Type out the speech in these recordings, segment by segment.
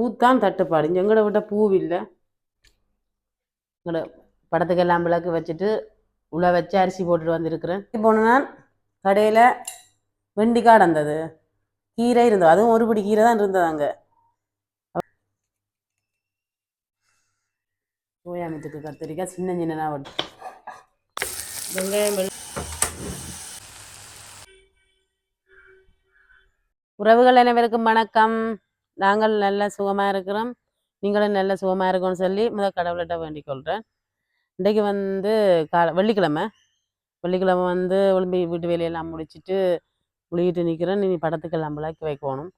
பூத்தான் தட்டுப்பாடு. இங்கே எங்கட விட்ட இல்லை. எங்கட படத்துக்கெல்லாம் விளக்கு வச்சுட்டு உள்ள வச்சு அரிசி போட்டுட்டு வந்திருக்கிறேன். போன நான் கடையில் வெண்டிக்காய் நடந்தது கீரை இருந்தது. அதுவும் ஒரு பிடி கீரை தான் இருந்தது அங்கே. சோயாமீத்துக்கு கத்திரிக்காய் சின்ன சின்னதாக வட்டு வெங்காயம் உறவுகள் அனைவருக்கும் வணக்கம். நாங்கள் நல்ல சுகமாக இருக்கிறோம். நீங்களும் நல்ல சுகமாக இருக்கணும்னு சொல்லி முதல் கடவுள்கிட்ட வேண்டிக் கொள்கிறேன் இன்றைக்கு வந்து கா வெள்ளிக்கிழமை. வெள்ளிக்கிழமை வந்து ஒளிம்பி வீட்டு வேலையெல்லாம் முடிச்சிட்டு குளிக்கிட்டு நிற்கிறேன் இனி படத்துக்கெல்லாம் விளக்கு வைக்கணும்.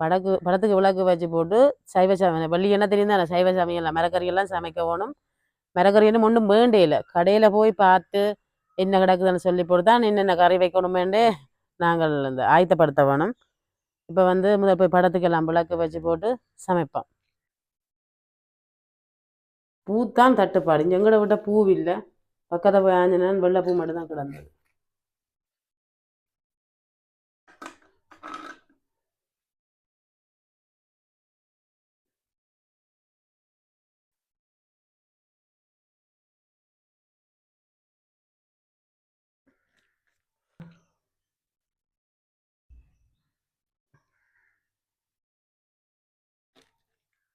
படக்கு படத்துக்கு விளக்கு வச்சு போட்டு சைவ சாமி வெள்ளி என்ன தெரியும்? தானே சைவ சாமியெல்லாம் மரக்கறியெல்லாம் சமைக்க வேணும் மரக்கறின்னு ஒன்றும் வேண்டே இல்லை கடையில் போய் பார்த்து என்ன கிடக்குதுன்னு சொல்லி போட்டு தான் என்னென்ன கறி வைக்கணுமேண்டே நாங்கள் இந்த ஆயத்தப்படுத்த வேணும். இப்போ வந்து முதல் போய் படத்துக்கெல்லாம் விளக்கு வச்சு போட்டு சமைப்பான் பூத்தான் தட்டுப்பாடு. இங்கே எங்கட விட்ட பூ இல்லை. பக்கத்தை போய் ஆஞ்சனான் வெள்ளை பூ மட்டும் தான் கிடந்தது.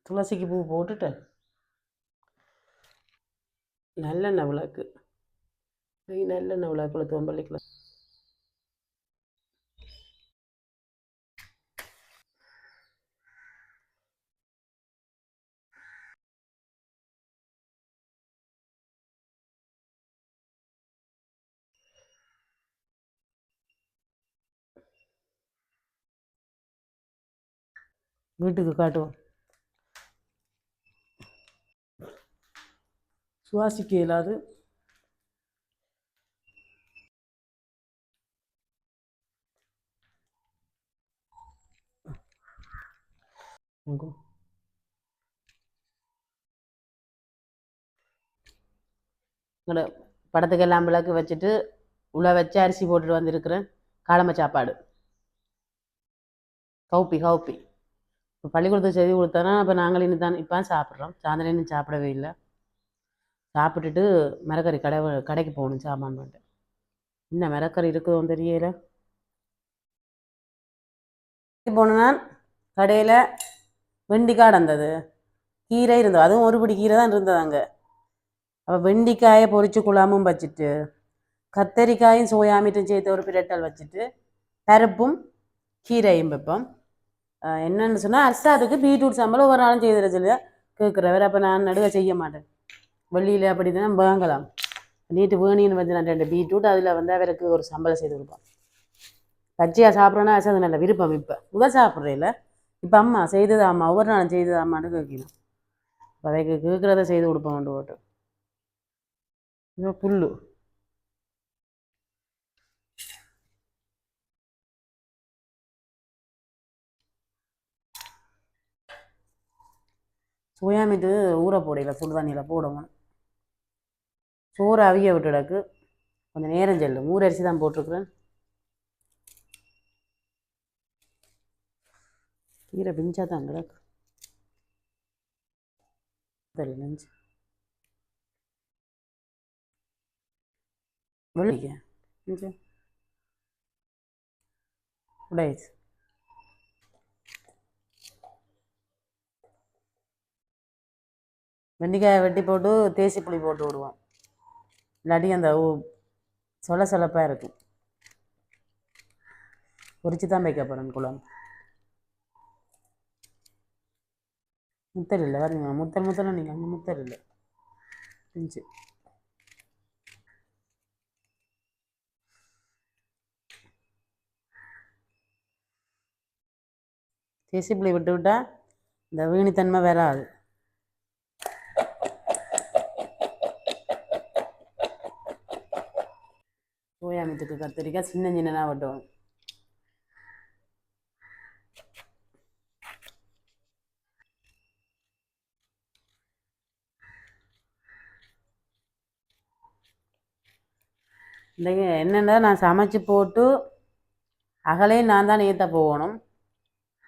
துளசிக்கு பூ போட்டுட்டு நல்லெண்ணெய் விளக்கு. நல்லெண்ணெய் விளக்குல தோம்பள்ளிக்கலாம் வீட்டுக்கு காட்டுவோம். சுவாசிக்க இயலாது. படத்துக்கு எல்லாம் படத்துக்கெல்லாம் விளக்கு வச்சுட்டு உள்ள வச்சு அரிசி போட்டுட்டு வந்திருக்கிறேன் காலம சாப்பாடு. கவுப்பி கவுப்பி இப்போ பள்ளிக்கூடத்தை செய்தி கொடுத்தோன்னா அப்போ நாங்கள் இன்னும் தான் இப்போ சாப்பிட்றோம். சாயந்தரம் இன்னும் சாப்பிடவே இல்லை. சாப்பிட்டுட்டு மிரக்கறி கடை கடைக்கு போகணும் சாமான் பண்ணிட்டு என்ன மிரக்கறி இருக்குதோ தெரியல. போனேன்னா கடையில் வெண்டிக்காய் இருந்தது கீரை இருந்தது. அதுவும் ஒரு பிடி கீரை தான் இருந்தது அங்கே. அப்போ வெண்டிக்காயை பொறிச்சு குழாமும் வச்சுட்டு கத்தரிக்காயும் சோயாமீட்டும் சேர்த்து ஒரு பிரட்டல் வச்சுட்டு பருப்பும் கீரையும் வைப்போம். என்னென்னு சொன்னால் அர்சாதுக்கு பீட்ரூட் சாம்பல் ஒவ்வொரு நாளும் செய்திட சொல்லி கேட்குறவர் அப்போ நான் நடுக செய்ய மாட்டேன். வெள்ளியில் அப்படி தான் வாங்கலாம். நீட்டு வேணின்னு வந்து நான் ரெண்டு பீட்ரூட் அதில் வந்து அவருக்கு ஒரு சம்பளம் செய்து கொடுப்பேன் பச்சையாக சாப்பிட்றோன்னா அது நல்ல விருப்பம் இப்போ. முதல் சாப்பிட்றேல இப்போ அம்மா செய்தது அம்மா ஒவ்வொரு நாளும் செய்தது அம்மான்னு கேட்கணும். இப்போ அவைக்கு கேட்குறத செய்து கொடுப்போம் கொண்டு போட்டு இது புல்லு. சுயாமிட்டு ஊற போடையில சுடு தண்ணியில் போடணும். சோறு அவிய விட்டுடக்கு. கொஞ்சம் நேரம் செல்லும் ஊர் அரிசி தான் போட்டிருக்குறேன். கீரை பிஞ்சா தான் கிடக்கு. தெரியல நெஞ்சு. வெள்ளிக்க நெஞ்சு உடையாச்சு வெண்டைக்காயை வெட்டி போட்டு தேசி புளி போட்டு விடுவோம். இல்லாட்டி அந்த சொல சொலப்பாக இருக்கும். பொறிச்சு தான் வைக்க போகிறேன் குழம்பு. முத்தல் இல்லை வரீங்க முத்தல் முத்தல் நீங்கள் அங்கே முத்தல் இல்லை பிஞ்சு தேசி விட்டு விட்டால் இந்த வீணித்தன்மை வராது சோயாமீத்துக்கு கத்திரிக்காய் சின்ன சின்னதாக வெட்டுவோம். இந்த என்னென்னா நான் சமைச்சு போட்டு அகலையும் நான் தான் நீத்த போகணும்.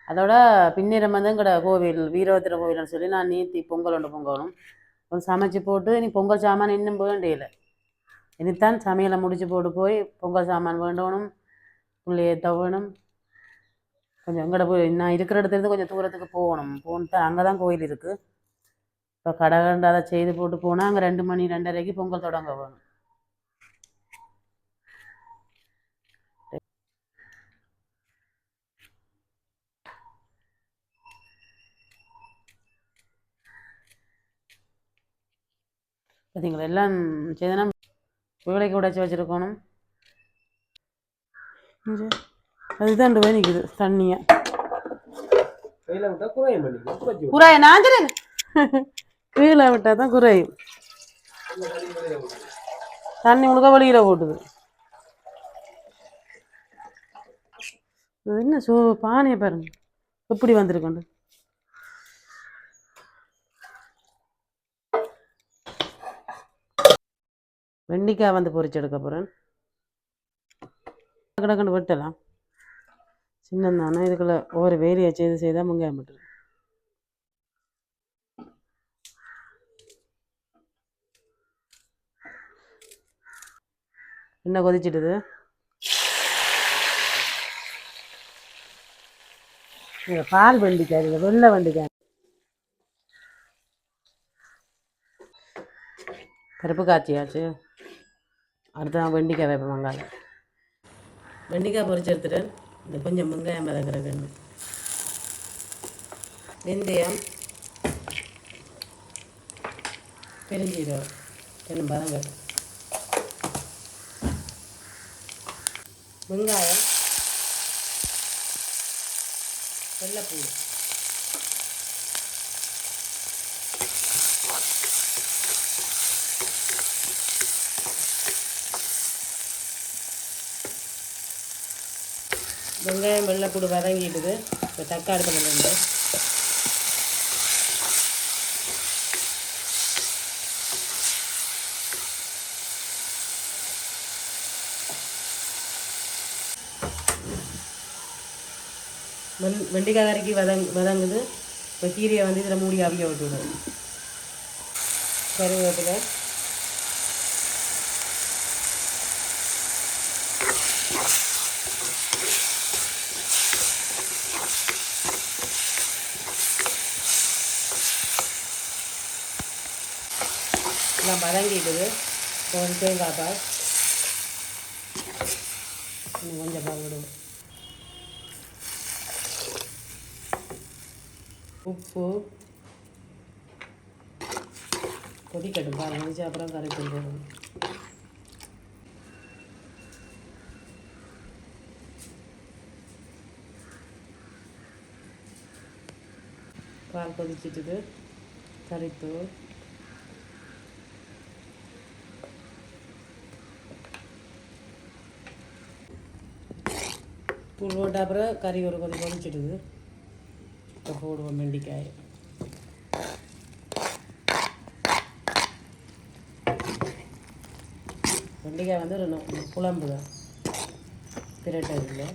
அதோட பின்னிரம் வந்து எங்கட கோவில் வீரபத்திர கோவில்னு சொல்லி நான் நீத்தி பொங்கல் ஒன்று பொங்கணும். சமைச்சு போட்டு நீ பொங்கல் சாமான் இன்னும் வேண்டியில இனித்தான் சமையலை முடிச்சு போட்டு போய் பொங்கல் சாமான் வேண்டணும் பிள்ளையை தவணும். கொஞ்சம் எங்கட போய் நான் இருக்கிற இடத்துல இருந்து கொஞ்சம் தூரத்துக்கு போகணும். போன்ட்டு அங்கே தான் கோயில் இருக்குது இப்போ கடை கண்டு அதை செய்து போட்டு போனால் அங்கே ரெண்டு மணி ரெண்டரைக்கு பொங்கல் தொடங்க வேணும். பார்த்தீங்களா எல்லாம் செய்தனா வேலைக்கு உடைச்சி வச்சுருக்கணும். அதுதான் போய் நிற்குது தண்ணியை. குறைய நான் சொல்லுங்க கீழே விட்டால் தான் குறையும். தண்ணி முழுக்க வெளியில் போட்டுது. என்ன சோ பானையை பாருங்க. எப்படி வந்திருக்கோண்டு வெண்டிக்காய் வந்து பொறிச்செடுக்க எடுக்க போகிறேன் கிடக்கண்டு வெட்டலாம். சின்னந்தானே இதுக்குள்ள ஒவ்வொரு வேலையை செய்து செய்தால் முங்காயம் விட்டுரு என்ன கொதிச்சிடுது. பால் வண்டிக்காய் இது வெள்ளை வண்டிக்காய். பருப்பு காய்ச்சியாச்சு. அடுத்து நான் வெண்டிக்காய் வைப்பேன் வெங்காயம். வெண்டிக்காய் பொறிச்சு எடுத்துட்டு இந்த கொஞ்சம் வெங்காயம் வதக்குற கண்டு வெந்தயம் பெருஞ்சீரகம் ரெண்டு பதங்க வெங்காயம் வெள்ளைப்பூடு வெங்காயம் வெள்ளைப்பூடு வதங்கிட்டுது. இப்போ தக்காளி பண்ணிட்டு வெண் வெண்டிக்காய் கறிக்கு வதங் வதங்குது. இப்போ கீரையை வந்து இதில் மூடி அவிய விட்டுவிடும் கருவேப்பிலை. எல்லாம் வதங்கிட்டுது இப்போ தேங்காய் பால். இன்னும் கொஞ்சம் பால் விடுவோம். உப்பு. கொதிக்கட்டும் பால் முடிச்சு அப்புறம் கறி போடணும் பால் கொதிச்சிட்டுது. கறித்தூள் தூள் போட்ட அப்புறம் கறி ஒரு கொதி கொதிச்சிடுது. இப்போ போடுவோம் வெண்டிக்காய். வெண்டிக்காய் வந்து ஒரு குழம்பு தான் பிரட்டது இல்லை.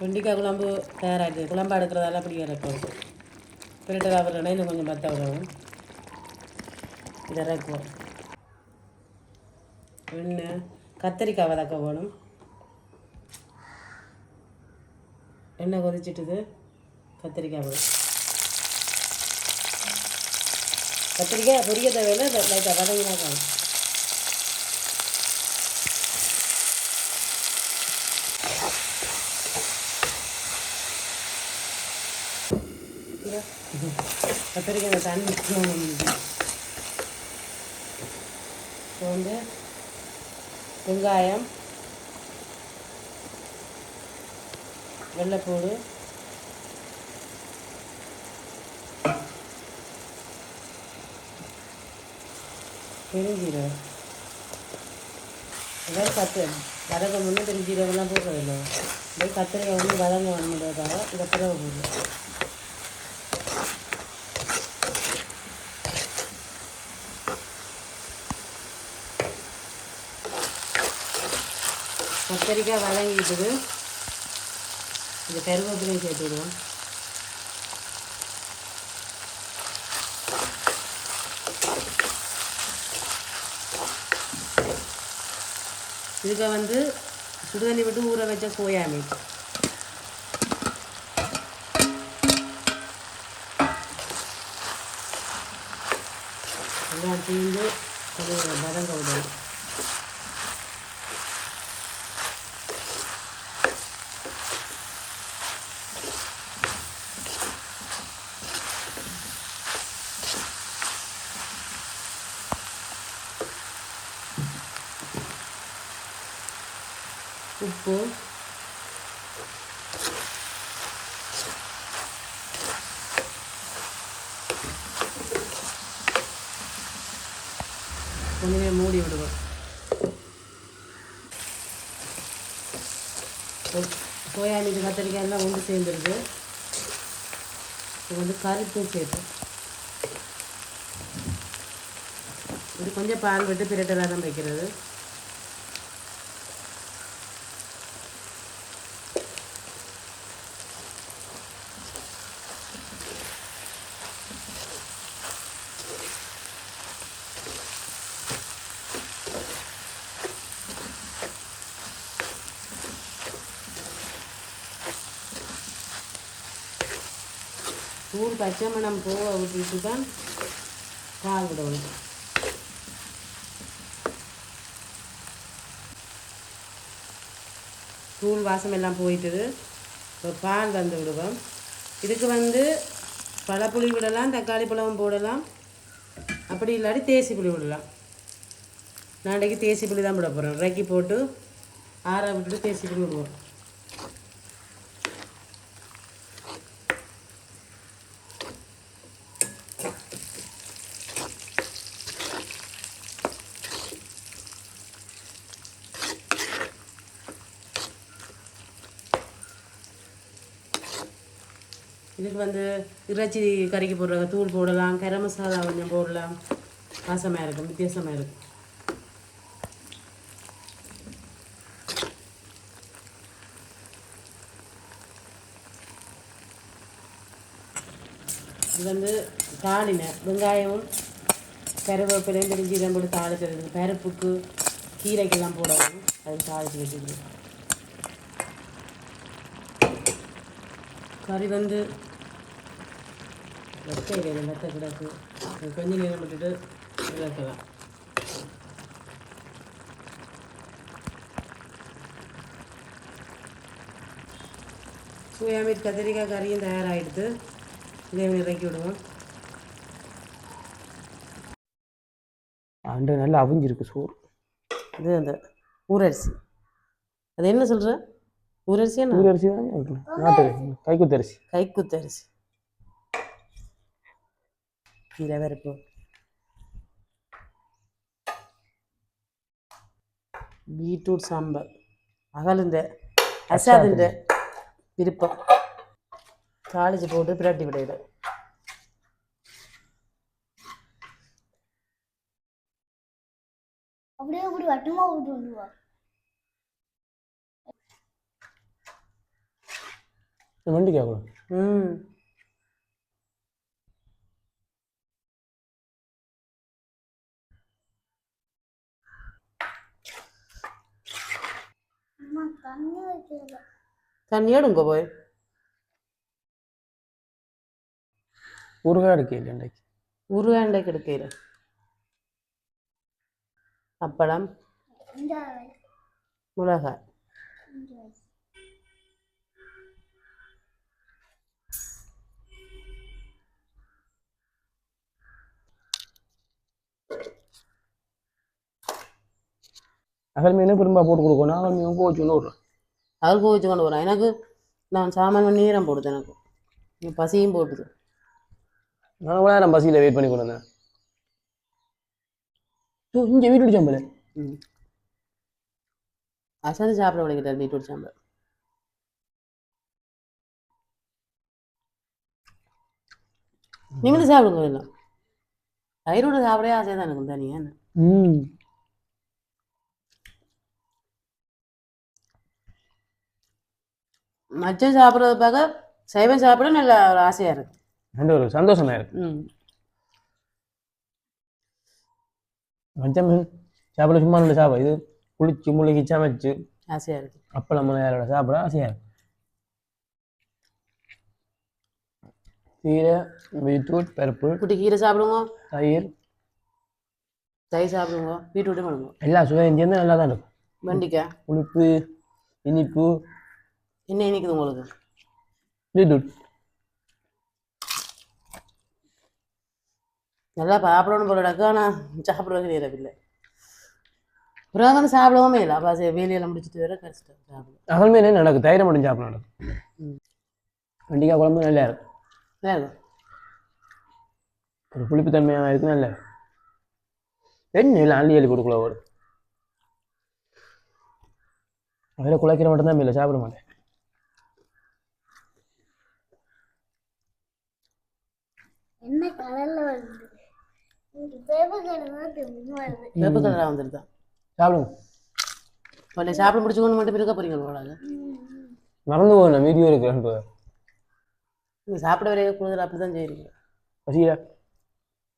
வெண்டிக்காய் குழம்பு தயாராகிடுது குழம்பு எடுக்கிறதால அப்படி இறக்கும் பிரிட்டர் சாப்பிட்றேன்னா இன்னும் கொஞ்சம் பற்ற வரும் இதை இறக்குவோம் எண்ணெய் கத்திரிக்காய் வதக்க போகணும் எண்ணெய் கொதிச்சிட்டுது. கத்திரிக்காய் போடும் கத்திரிக்காய் பொரிய தேவையில்லை லைட்டாக வதங்கினா காணும் கத்திரிக்காய் அந்த தண்ணி இப்போ வந்து வெங்காயம் வெள்ளைப்பூடு பெருஞ்சீரகம். அதாவது கத்து வதக்க முன்னே பெருஞ்சீரகம்லாம் போடுறதில்லை. அப்படியே கத்திரிக்காய் வந்து வதங்க வரணுன்றதுக்காக இதை பிறகு போடுறோம். கத்திரிக்காய் வதங்கிட்டுது இது கருவேப்பிலையும் சேர்த்து விடுவோம் இதுக்கு வந்து சுடுதண்ணி விட்டு ஊற வச்ச சோயா மீன். எல்லாம் தீந்து கொஞ்சம் வதங்க விடணும் உப்பு கொஞ்சமே மூடி விடுவோம் கோயாமீன் கத்திரிக்காய் எல்லாம் ஒன்று சேர்ந்துருது. இது வந்து கருத்தும் சேர்த்து இது கொஞ்சம் பால் விட்டு பிரட்டலாக தான் வைக்கிறது. தூள் பச்சை மணம் போக விட்டுட்டு தான் பால் விடணும். தூள் வாசம் எல்லாம் போயிட்டுது. இப்போ பால் வந்து விடுவோம். இதுக்கு வந்து பழப்புளி விடலாம் தக்காளி பழம் போடலாம். அப்படி இல்லாட்டி தேசி புளி விடலாம். நாளைக்கு தேசி புளி தான் விட போகிறோம் இறக்கி போட்டு ஆற விட்டுட்டு தேசி புளி விடுவோம். வந்து இறைச்சி கறிக்கு போடுற தூள் போடலாம் கரம் மசாலா கொஞ்சம் போடலாம். வாசமாக இருக்கும் வித்தியாசமாக இருக்கும். இது வந்து தாளின வெங்காயமும் கருவேப்பிலையும் பெருஞ்சீரம் போட்டு தாளிக்கிறது. பருப்புக்கு கீரைக்கெல்லாம் போடணும். அது தாளிச்சு வச்சுக்கணும். கறி வந்து வெட்ட கிடக்கு அது கொஞ்சம் நேரம் விட்டுட்டு இறக்கலாம் சோயாமீட் கத்திரிக்காய் கறியும் தயாராகிடுது இதே இறக்கி விடுவோம் அண்டு நல்லா அவிஞ்சிருக்கு சோறு. இது அந்த ஊரரிசி. அது என்ன சொல்கிற ஊரரிசியா ஊர் அரிசி தான் வைக்கணும் நாட்டு அரிசி கைக்குத்து அரிசி கைக்குத்து அரிசி கீரை பருப்பு பீட்ரூட் சாம்பார் அகலுந்த அசாதுந்த விருப்பம் தாளிச்சு போட்டு பிரட்டி விடையில அப்படியே இப்படி வட்டமா விட்டு வந்துருவா வெண்டிக்காய் கூட ம் தண்ணி தண்ணியோடுங்க போய். ஊறுகாய் எடுக்க இல்லை இன்றைக்கு உருவாண்டை கிடைக்கிற அப்பளம் இந்த அகல் மீன் பெரும்பா போட்டு கொடுக்கணும் அகல் மீன் கோச்சு விட்றேன் அவர் கோவிச்சு கொண்டு வரேன். எனக்கு நான் சாமான் நேரம் போடுது எனக்கு. பசியும் போட்டுது. நான் கூட நேரம் பசியில் வெயிட் பண்ணி கொண்டு வந்தேன் இங்கே வீட்டு சாம்பல். ம். அசந்து சாப்பிட விளைக்கிட்டார் பீட்ரூட் சாம்பார் நீங்களும் சாப்பிடுங்க எல்லாம் தயிரோட சாப்பிடவே ஆசையாக தான் இருக்கும் தனியாக ம். மச்சம் சாப்பிட்றது பார்க்க சைவம் சாப்பிட நல்ல ஒரு ஆசையாக இருக்கு. அந்த ஒரு சந்தோஷமா இருக்கு. ம். மச்சம் சாப்பிட சும்மா ரெண்டு சாப்பிட. இது குளிச்சு முழுகி சமைச்சு ஆசையாக இருக்கு. அப்பளம் மலையாளோட சாப்பிட ஆசையா இருக்கு. கீரை பீட்ரூட் பருப்பு குட்டி கீரை சாப்பிடுங்க. தயிர். தயிர் சாப்பிடுங்க. பீட்ரூட்டும் பண்ணுங்க எல்லா சுவையும் சேர்ந்து நல்லா தான் இருக்கும். வெண்டிக்காய். புளிப்பு இனிப்பு என்ன இனிக்குது உங்களுக்கு? பீட்ரூட் நல்லா சாப்பிடணும் போல இடக்கு ஆனால் சாப்பிடுறதுக்கு நேரம் இல்லை அப்புறம் வந்து சாப்பிடவும் இல்லை. அப்போ வேலையெல்லாம் முடிச்சுட்டு வர கஷ்டம் சாப்பிட. அகல்மே என்ன நடக்கும் தயிரை மட்டும் சாப்பிட நடக்கும் ம். வெண்டிக்காய் குழம்பு நல்லா இருக்கும் வேணும் ஒரு புளிப்பு தன்மையாக இருக்கு நல்லா இருக்கும். என்ன இல்லை அள்ளி அள்ளி கொடுக்கல ஒரு அதில் குலைக்கிற மட்டும்தான் இல்லை சாப்பிட மாட்டேன். என்ன கலர்ல வருது? இந்த பேப்பர் கலர் தான் திரும்ப வருது வெப்ப கலராக வந்துருதான் சாப்பிடுங்க. சாப்பிட கொண்டு மட்டும் இருக்க போறீங்க மறந்து போகணும் வீடியோ இருக்கிறேன் நீங்கள் சாப்பிட வரைய கூடுதல் அப்படி தான் செய்கிறீங்க பசிக்கல.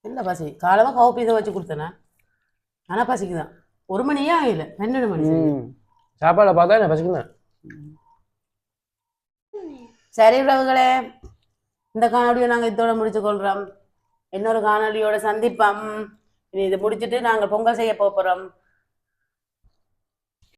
இல்லை பசி? காலமாக கவுப்பி இதை வச்சு கொடுத்தேனே? ஆனால் பசிக்கு தான் ஒரு மணியே ஆகல. பன்னெண்டு மணி சாப்பாடை பார்த்தா நான் பசிக்கிறேன் சரி உறவுகளே. இந்த காணொலியை நாங்கள் இதோட முடிச்சு கொள்கிறோம் இன்னொரு காணொலியோட சந்திப்போம். இனி இதை முடிச்சுட்டு நாங்கள் பொங்கல் செய்ய போகிறோம்